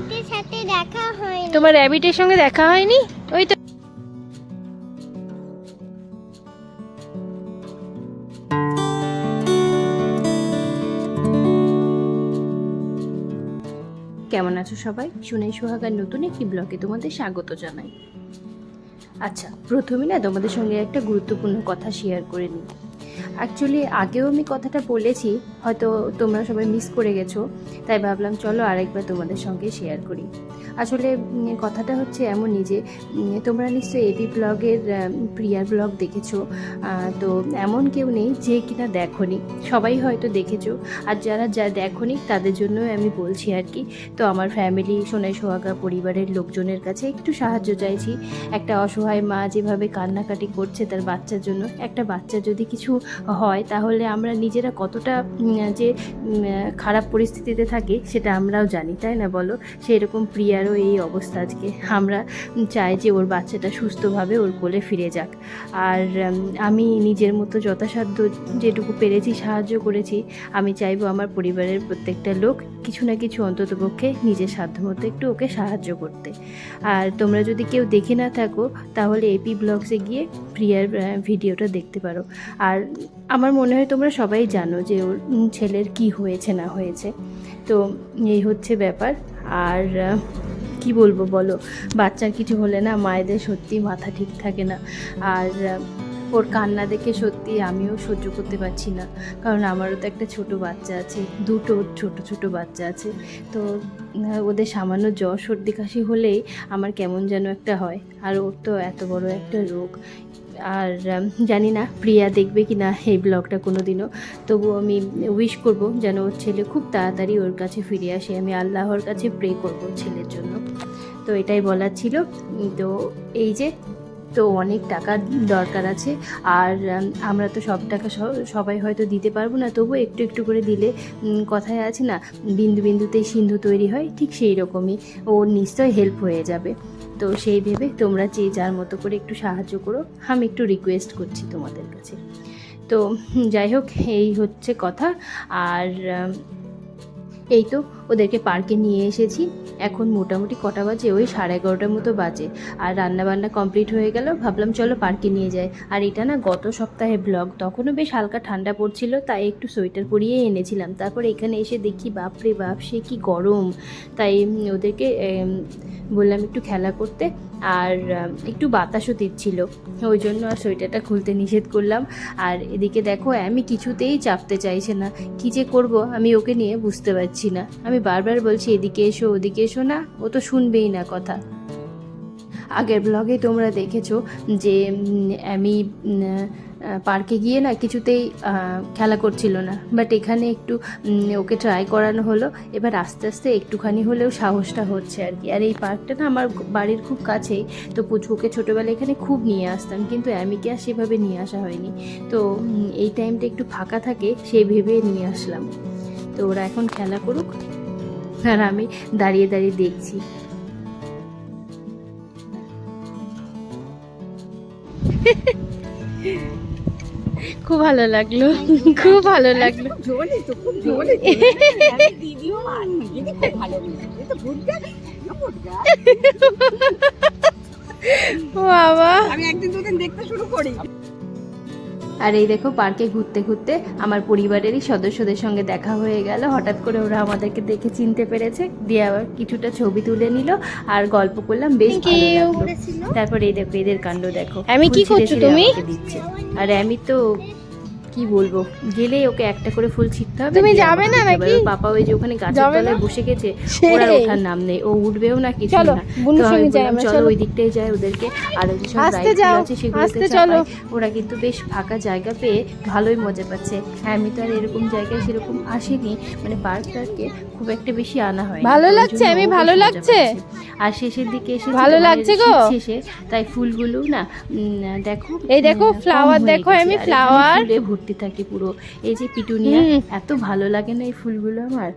র্যাবিটের সাথে দেখা হয়নি। তোমার র্যাবিটের সঙ্গে দেখা হয়নি? ওই তো কেমন আছো সবাই? শুনে সোহাগার নতুন একটি ব্লগে তোমাদের স্বাগত জানাই। আচ্ছা প্রথমে না তোমাদের সঙ্গে একটা গুরুত্বপূর্ণ কথা শেয়ার করে নিই। অ্যাকচুয়ালি আগেও আমি কথাটা বলেছি, হয়তো তোমরা সবাই মিস করে গেছো, তাই ভাবলাম চলো আরেকবার তোমাদের সঙ্গে শেয়ার করি। আসলে কথাটা হচ্ছে এমনই যে তোমরা নিশ্চয়ই এবি ব্লগের প্রিয়ার ব্লগ দেখেছ। তো এমন কেউ নেই যে কিনা দেখনি। সবাই হয়তো দেখেছ। আর যারা যা দেখনি, তাদের জন্য আমি বলছি আর কি। তো আমার ফ্যামিলি সোনাই সোহাগা পরিবারের লোকজনের কাছে একটু সাহায্য চাইছি। একটা অসহায় মা যেভাবে কান্নাকাটি করছে তার বাচ্চার জন্য, একটা বাচ্চা যদি কিছু হয়, তাহলে আমরা নিজেরা কতটা যে খারাপ পরিস্থিতিতে থাকি, সেটা আমরাও জানি, তাই না বলো? সেরকম প্রিয়ারও এই অবস্থা আজকে। আমরা চাই যে ওর বাচ্চাটা সুস্থভাবে ওর কোলে ফিরে যাক। আর আমি নিজের মতো যথাসাধ্য যেটুকু পেরেছি সাহায্য করেছি, আমি চাইব আমার পরিবারের প্রত্যেকটা লোক কিছু না কিছু অন্তত পক্ষে নিজের সাধ্যমতো একটু ওকে সাহায্য করতে। আর তোমরা যদি কেউ দেখে না থাকো, তাহলে এপি ব্লগসে গিয়ে প্রিয়ার ভিডিওটা দেখতে পারো। আর আমার মনে হয় তোমরা সবাই জানো যে ওর ছেলের কি হয়েছে না হয়েছে। তো এই হচ্ছে ব্যাপার। আর কি বলব বলো? বাচ্চার কিছু হলে না মায়েদের সত্যি মাথা ঠিক থাকে না। আর ওর কান্না দেখে সত্যি আমিও সহ্য করতে পারছি না। কারণ আমারও তো একটা ছোট বাচ্চা আছে, দুটো ছোট ছোট বাচ্চা আছে। তো ওদের সামান্য জ্বর, সর্দি, কাশি হলেই আমার কেমন যেন একটা হয়। আর ওর তো এত বড় একটা রোগ। আর জানি না প্রিয়া দেখবে কি না এই ব্লগটা কোনো দিনও তবু আমি উইশ করব যেন ওর ছেলে খুব তাড়াতাড়ি ওর কাছে ফিরে আসে। আমি আল্লাহর কাছে প্রে করব ছেলের জন্য। তো এটাই বলার ছিল। তো এই যে, তো অনেক টাকার দরকার আছে। আর আমরা তো সব টাকা সবাই হয়তো দিতে পারব না তবু একটু একটু করে দিলে কথায় আছে না, বিন্দু বিন্দুতেই সিন্ধু তৈরি হয়, ঠিক সেই রকমই। ও নিশ্চয় হেল্প হয়ে যাবে। তো সেই ভেবে তোমরা যে যার মতো করে একটু সাহায্য করো, আমি একটু রিকোয়েস্ট করছি তোমাদের কাছে। তো, যাই হোক, এই হচ্ছে কথা। আর এই তো ওদেরকে পার্কে নিয়ে এসেছি। এখন মোটামুটি কটা বাজে? ওই সাড়ে এগারোটার মতো বাজে। আর রান্না বান্না কমপ্লিট হয়ে গেল। ভাবলাম চলো পার্কে নিয়ে যাই। আর এটা না গত সপ্তাহে ব্লগ। তখনও বেশ হালকা ঠান্ডা পড়ছিল, তাই একটু সোয়েটার পরিয়ে এনেছিলাম। তারপর এখানে এসে দেখি, বাপরে বাপ, সে কি গরম। তাই ওদেরকে বললাম একটু খেলা করতে। আর একটু বাতাসও দিচ্ছিল। ওই জন্য আর সোয়েটারটা খুলতে নিষেধ করলাম। আর এদিকে দেখো, আমি কিছুতেই চাপতে চাইছে না। কি যে করব, আমি ওকে নিয়ে বুঝতে পারছি না। আমি বারবার বলছি, এদিকে এসো, ওদিকে এসো না, ও তো শুনবেই না কথা। আগের ব্লগে তোমরা দেখেছ যে আমি পার্কে গিয়ে না কিছুতেই খেলা করছিল না। বাট এখানে একটু ওকে ট্রাই করানো হলো। এবার আস্তে আস্তে একটুখানি হলেও সাহসটা হচ্ছে আর কি। আর এই পার্কটা না আমার বাড়ির খুব কাছেই। তো পুচকুকে ছোটোবেলায় এখানে খুব নিয়ে আসতাম। কিন্তু অ্যামিকে আর সেভাবে নিয়ে আসা হয়নি। তো এই টাইমটা একটু ফাঁকা থাকে, সেই ভেবে নিয়ে আসলাম। তো ওরা এখন খেলা করুক। আর আমি দাঁড়িয়ে দাঁড়িয়ে দেখছি। খুব ভালো লাগল। খুব ভালো লাগল। ভুটটা ভুটটা বাবা। আমি একদিন দুদিন দেখতে শুরু করি। আর এই দেখো পার্কে ঘুরতে ঘুরতে আমার পরিবারেরই সদস্যদের সঙ্গে দেখা হয়ে গেল। হঠাৎ করে ওরা আমাদেরকে দেখে চিনতে পেরেছে। দিয়ে আবার কিছুটা ছবি তুলে নিল আর গল্প করলাম। বেশ ভালো লাগল। তারপর এই দেখো এদের কাণ্ড দেখো। আমি কি করছি করছ তুমি? দিচ্ছে। আর আমি তো কি বলব গেলেই ওকে একটা করে ফুল ছিটতে হবে তুমি যাবে না নাকি? পাপা ওই যে ওখানে গাছের তলায় বসে গেছে ওরা ওঠার নাম নেই ও উঠবেও না কিছু না তো আমি যাই বললাম আমরা চলো ওই দিকটাই যায় ওদেরকে আর ওই সব আস্তে রাইড যাও, আছে সেগুলোতে আস্তে চলো। ওরা কিন্তু বেশ ফাঁকা জায়গা পেয়ে ভালোই মজা পাচ্ছে হ্যাঁ আমি তো আর এরকম জায়গায় সেরকম আসিনি মানে পার্ক টার্কে খুব একটা বেশি আনা হয় ভালো লাগছে? আমি ভালো লাগছে? আর শেষের দিকে এসে ভালো লাগছে গো? শেষে তাই ফুলগুলো না দেখো এই দেখো, হয়ে দেখো। আমি আর এখানে flower। ফুলে ভর্তি থাকে পুরো। এই যে পিটুনিয়া এত ভালো লাগে না এই ফুলগুলো আমার?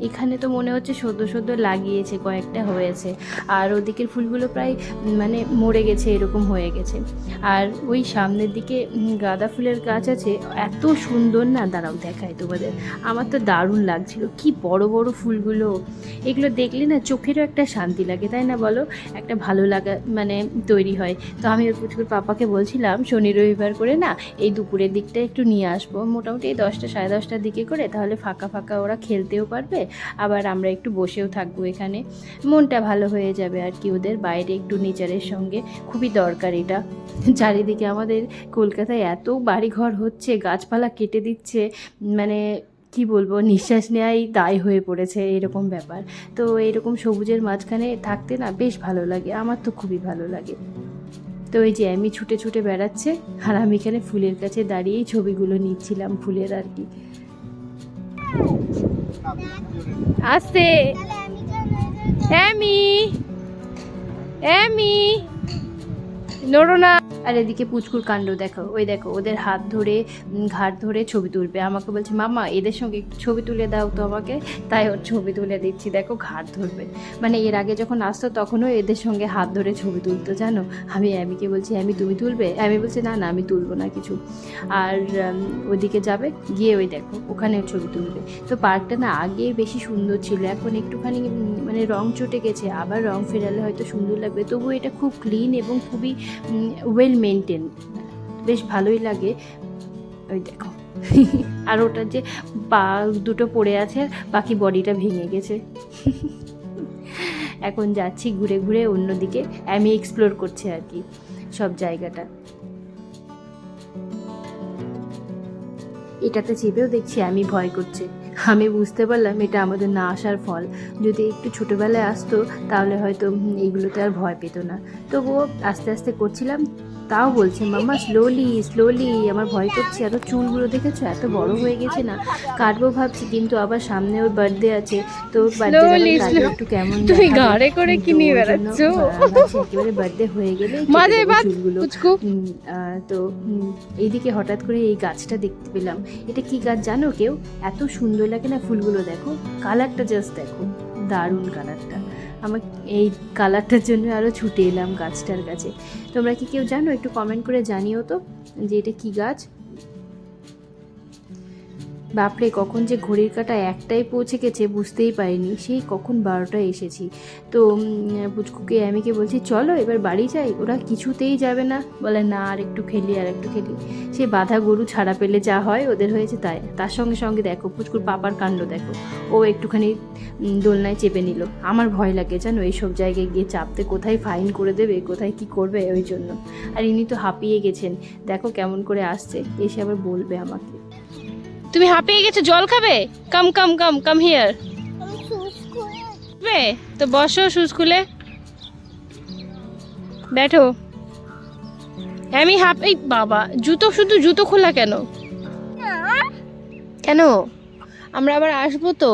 এখানে তো মনে হচ্ছে সদ্য সদ্য লাগিয়েছে, কয়েকটা হয়েছে। আর ওদিকের ফুলগুলো প্রায় মানে মরে গেছে, এরকম হয়ে গেছে। আর ওই সামনের দিকে গাঁদা ফুলের গাছ আছে, এত সুন্দর না? দাঁড়াও দেখায় তোমাদের। আমার তো দারুণ লাগছিল। কি বড় বড় ফুলগুলো। এগুলো দেখলে না চোখেরও একটা শান্তি লাগে, তাই না বলো? একটা ভালো লাগা মানে তৈরি হয়। তো আমি ওর পুচকুর পাপাকে বলছিলাম, শনি রবিবার করে না এই দুপুরের দিকটা একটু নিয়ে আসব। মোটামুটি এই দশটা, সাড়ে দশটার দিকে করে, তাহলে ফাঁকা ফাঁকা ওরা খেলতেও পারবে আবার আমরা একটু বসেও থাকব এখানে। মনটা ভালো হয়ে যাবে আর কি ওদের বাইরে একটু নেচারের সঙ্গে। খুবই দরকার এটা। চারিদিকে আমাদের কলকাতায় এত বাড়িঘর হচ্ছে, গাছপালা কেটে দিচ্ছে মানে কি বলব, নিঃশ্বাস নেওয়াই দায় হয়ে পড়েছে এরকম ব্যাপার। তো এরকম সবুজের মাঝখানে থাকতে না বেশ ভালো লাগে, আমার তো খুবই ভালো লাগে। তো এই যে আমি ছুটে ছুটে বেড়াচ্ছে, আর আমি এখানে ফুলের কাছে দাঁড়িয়েই ছবিগুলো নিচ্ছিলাম ফুলের আর কি। আসতে। অ্যামি অ্যামি নড়ো না। আর এদিকে পুচকুর কাণ্ড, দেখো, ওই দেখো, ওদের হাত ধরে ঘাট ধরে ছবি তুলবে। আমাকে বলছে মামা এদের সঙ্গে একটু ছবি তুলে দাও তো আমাকে। তাই ওর ছবি তুলে দিচ্ছি, দেখো ঘাট ধরবে। মানে এর আগে যখন আসতো তখনও এদের সঙ্গে হাত ধরে ছবি তুলতো, জানো? আমি অ্যামিকে বলছি, অ্যামি, তুমি তুলবে? অ্যামি বলছে, না না, আমি তুলবো না কিছু। আর ওদিকে যাবে, গিয়ে ওই দেখো, ওখানেও ছবি তুলবে। তো পার্কটা না আগে বেশি সুন্দর ছিল, এখন একটুখানি মানে রং চটে গেছে, আবার রং ফেরালে হয়তো সুন্দর লাগবে। তবুও এটা খুব ক্লিন এবং খুবই ওয়েল মেনটেন বেশ ভালোই লাগে। ওই দেখো। আর ওটার যে পা দুটো পড়ে আছে, বাকি বডিটা ভেঙে গেছে। এখন যাচ্ছি ঘুরে ঘুরে অন্যদিকে। আমি এক্সপ্লোর করছি আর কি সব জায়গাটা। এটাতে চেপেও দেখছি আমি ভয় করছে। আমি বুঝতে পারলাম এটা আমাদের না আসার ফল। যদি একটু ছোটোবেলায় আসতো, তাহলে হয়তো এইগুলোতে আর ভয় পেতো না। তবুও আস্তে আস্তে করছিলাম। তাও বলছে মাম্মা স্লোলি স্লোলি আমার ভয় করছে। এত চুলগুলো দেখেছ? এত বড় হয়ে গেছে না? কাটবো ভাবছি কিন্তু আবার সামনে ওর বার্থডে আছে। তো বার্থডে একটু কেমন তুমি। ঘাড়ে করে কি নিয়ে বেড়াচ্ছ? একেবারে বার্থডে হয়ে গেলে চুলগুলো। তো এইদিকে হঠাৎ করে এই গাছটা দেখতে পেলাম। এটা কি গাছ জানো কেউ? এত সুন্দর লাগে না ফুলগুলো দেখো। কালারটা জাস্ট দেখো। দারুণ কালারটা আমার এই কালারটার জন্য আরও ছুটে এলাম গাছটার কাছে। তোমরা কি কেউ জানো? একটু কমেন্ট করে জানিও তো যে এটা কী গাছ? বাপরে, কখন যে ঘড়ির কাটা একটাই পৌঁছে গেছে বুঝতেই পারিনি। সেই কখন বারোটায় এসেছি। তো পুচকুকে, আমিকে বলছি, চলো, এবার বাড়ি যাই। ওরা কিছুতেই যাবে না। বলে, না, আর একটু খেলি, আর একটু খেলি। সে বাধা গরু ছাড়া পেলে যা হয়, ওদের হয়েছে তাই। তার সঙ্গে সঙ্গে দেখো, পুচকুর পাপার কাণ্ড দেখো। ও একটুখানি দোলনায় চেপে নিল। আমার ভয় লাগে, জানো, এইসব জায়গায় গিয়ে চাপতে কোথায় ফাইন করে দেবে, কোথায় কি করবে, ওই জন্য। আর ইনি তো হাঁপিয়ে গেছেন। দেখো কেমন করে আসছে। এসে আবার বলবে আমাকে। তুমি হাঁপিয়ে গেছো জল খাবে? কাম কাম কাম কাম হিয়ার তো বসো শুজ খুলে। ব্যাঠো। আমি হাফ এই বাবা জুতো শুধু জুতো খোলা কেন? কেন? আমরা আবার আসব তো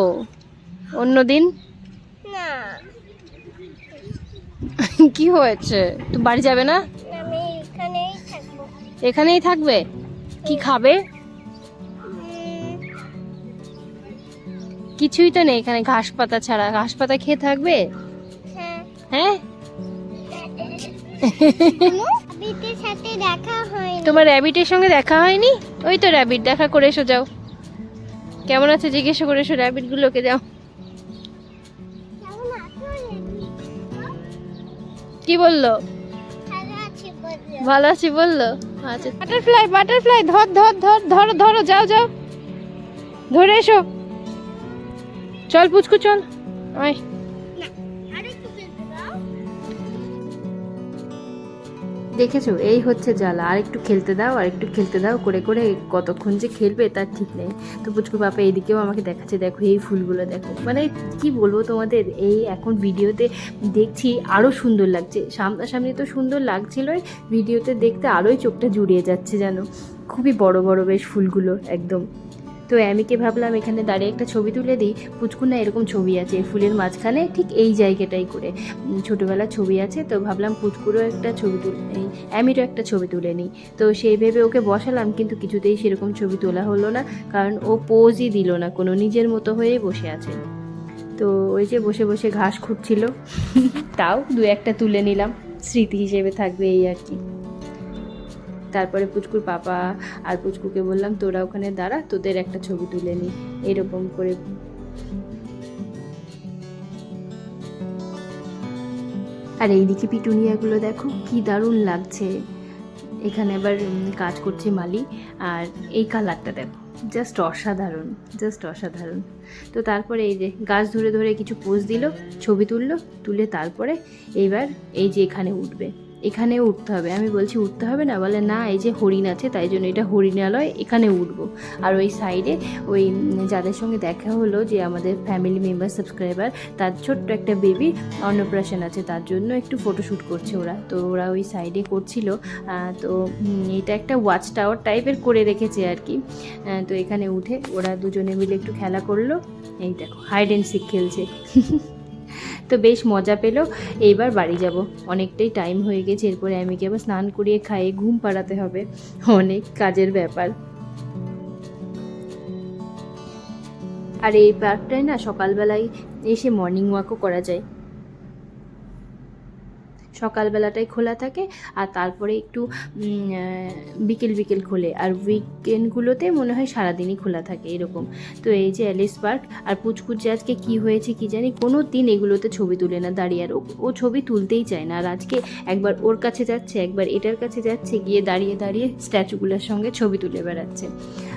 অন্য দিন? কি হয়েছে? তো বাড়ি যাবে না? এখানেই থাকবে? কি খাবে? কিছুই তো নেই এখানে ঘাস পাতা ছাড়া। ঘাস পাতা খেয়ে থাকবে? হ্যাঁ। হ্যাঁ? বিটির সাথে দেখা হয়নি। তোমার র্যাবিটের সঙ্গে দেখা হয়নি? ওই তো র্যাবিট দেখা করে এসো যাও। কেমন আছে? জিজ্ঞাসা করে এসো র্যাবিট গুলোকে যাও। কেমন কি বলল? ভালো আছি বলল। ভালো আছি বলল? আচ্ছা। বাটারফ্লাই বাটারফ্লাই ধর ধর ধর ধরো ধরো যাও যাও। ধরে এসো। চল পুচকু, চল। আয়। দেখেছ, এই হচ্ছে জ্বালা। আর একটু খেলতে দাও, আর একটু খেলতে দাও, করে করে কতক্ষণ যে খেলবে তার ঠিক নেই। তো পুচকু বাপা এইদিকেও আমাকে দেখাচ্ছে, দেখো এই ফুলগুলো, দেখো। মানে কি বলব তোমাদের, এই এখন ভিডিওতে দেখছি আরও সুন্দর লাগছে। সামনাসামনি তো সুন্দর লাগছিলই, ভিডিওতে দেখতে আরোই চোখটা জুড়িয়ে যাচ্ছে যেন। খুবই বড় বড় বেশ ফুলগুলো, একদম। তো অ্যামিকে ভাবলাম এখানে দাঁড়িয়ে একটা ছবি তুলে দিই। পুচকু না এরকম ছবি আছে ফুলের মাঝখানে ঠিক এই জায়গাটাই করে। ছোটোবেলার ছবি আছে তো ভাবলাম পুচকুরও একটা ছবি তুলে নিই অ্যামিরও একটা ছবি তুলে নিই। তো সেই ভেবে ওকে বসালাম কিন্তু কিছুতেই সেরকম ছবি তোলা হলো না কারণ ও পোজই দিল না কোনো নিজের মতো হয়েই বসে আছে। তো ওই যে বসে বসে ঘাস খুঁটছিল তাও দু একটা তুলে নিলাম স্মৃতি হিসেবে থাকবে এই আর কি। তারপরে পুচকুর পাপা আর পুচকুকে বললাম, তোরা ওখানে দাঁড়া, তোদের একটা ছবি তুলে নি। এরকম করে। আর এইদিকে পিটুনিয়াগুলো দেখো, কি দারুণ লাগছে। এখানে আবার কাজ করছে মালি। আর এই কালারটা দেখো, জাস্ট অসাধারণ জাস্ট অসাধারণ। তো তারপরে এই যে গাছ ধরে ধরে কিছু পোজ দিল, ছবি তুললো, তুলে তারপরে এইবার এই যে এখানে উঠবে। এখানে উঠতে হবে। আমি বলছি, উঠতে হবে না? বলে, না, এই যে হরিণ আছে, তাই জন্য এটা হরিণালয়, এখানে উঠবো। আর ওই সাইডে ওই যাদের সঙ্গে দেখা হলো যে আমাদের ফ্যামিলি মেম্বার সাবস্ক্রাইবার তার ছোট্ট একটা বেবি অন্নপ্রাশন আছে, তার জন্য একটু ফটোশ্যুট করছে ওরা। তো ওরা ওই সাইডে করছিল। তো এটা একটা ওয়াচ টাওয়ার টাইপের করে রেখেছে আর কি। তো এখানে উঠে ওরা দুজনে মিলে একটু খেলা করল। এই দেখো হাইড অ্যান্ড সিক খেলছে। তো বেশ মজা পেল। এইবার বাড়ি যাব। অনেকটাই টাইম হয়ে গেছে, এরপরে আমি কি আবার স্নান করিয়ে খাইয়ে ঘুম পাড়াতে হবে। অনেক কাজের ব্যাপার। আর এই পার্কটায় না সকালবেলায় এসে মর্নিং ওয়াকও করা যায়। সকালবেলাটাই খোলা থাকে আর তারপরে একটু বিকেল বিকেল খোলে। আর উইকেন্ডগুলোতে মনে হয় সারাদিনই খোলা থাকে এরকম। তো এই যে অ্যালিস পার্ক আর পুচকুচ যে আজকে কী হয়েছে কি জানি, কোনো দিন এগুলোতে ছবি তুলে না দাঁড়িয়ে। আর ও- ছবি তুলতেই চায় না। আর আজকে একবার ওর কাছে যাচ্ছে, একবার এটার কাছে যাচ্ছে, গিয়ে দাঁড়িয়ে দাঁড়িয়ে স্ট্যাচুগুলোর সঙ্গে ছবি তুলে বেড়াচ্ছে।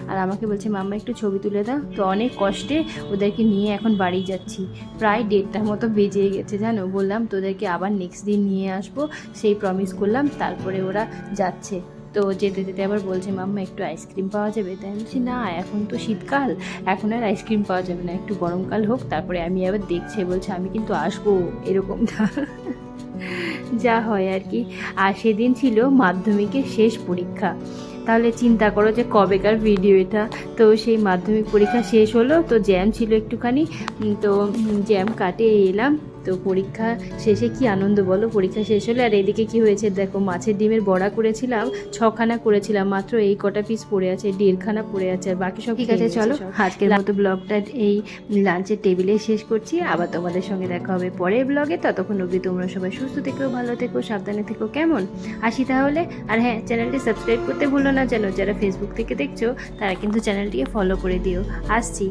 আর আমাকে বলছে, মাম্মা, একটু ছবি তুলে দাও। তো অনেক কষ্টে ওদেরকে নিয়ে এখন বাড়ি যাচ্ছি। প্রায় দেড়টার মতো বেজে গেছে, জানো? বললাম, তোদেরকে আবার নেক্সট দিন নিয়ে আসব, সেই প্রমিস করলাম, তারপরে ওরা যাচ্ছে। তো যেতে যেতে আবার বলছে, মাম্মা, একটু আইসক্রিম পাওয়া যাবে? তাই আমি বলছি, না, এখন তো শীতকাল, এখন আর আইসক্রিম পাওয়া যাবে না, একটু গরমকাল হোক, তারপরে আমি আবার দেখছে। বলছে, আমি কিন্তু আসব, এরকম যা হয় আর কি। আর সেদিন ছিল মাধ্যমিকের শেষ পরীক্ষা। তাহলে চিন্তা করো যে কবেকার ভিডিও এটা। তো সেই মাধ্যমিক পরীক্ষা শেষ হলো, তো জ্যাম ছিল একটুখানি। তো জ্যাম কাটে এলাম। তো পরীক্ষা শেষে কি আনন্দ বলো? পরীক্ষা শেষ হলে আর এদিকে কি হয়েছে? দেখো মাছের ডিমের বড়া করেছিলাম ছখানা করেছিলাম মাত্র এই কটা পিস পড়ে আছে দেড়খানা পড়ে আছে আর বাকি সব ঠিক আছে চলো আজকের মতো ব্লগটা এই লাঞ্চের টেবিলে শেষ করছি। আবার তোমাদের সঙ্গে দেখা হবে পরের ব্লগে। ততক্ষণ অবধি তোমরা সবাই সুস্থ থেকো ভালো থেকো সাবধানে থেকো কেমন? আসি তাহলে। আর হ্যাঁ চ্যানেলটি সাবস্ক্রাইব করতে ভুলো না যেন যারা ফেসবুক থেকে দেখছ তারা কিন্তু চ্যানেলটিকে ফলো করে দিও। আসছি।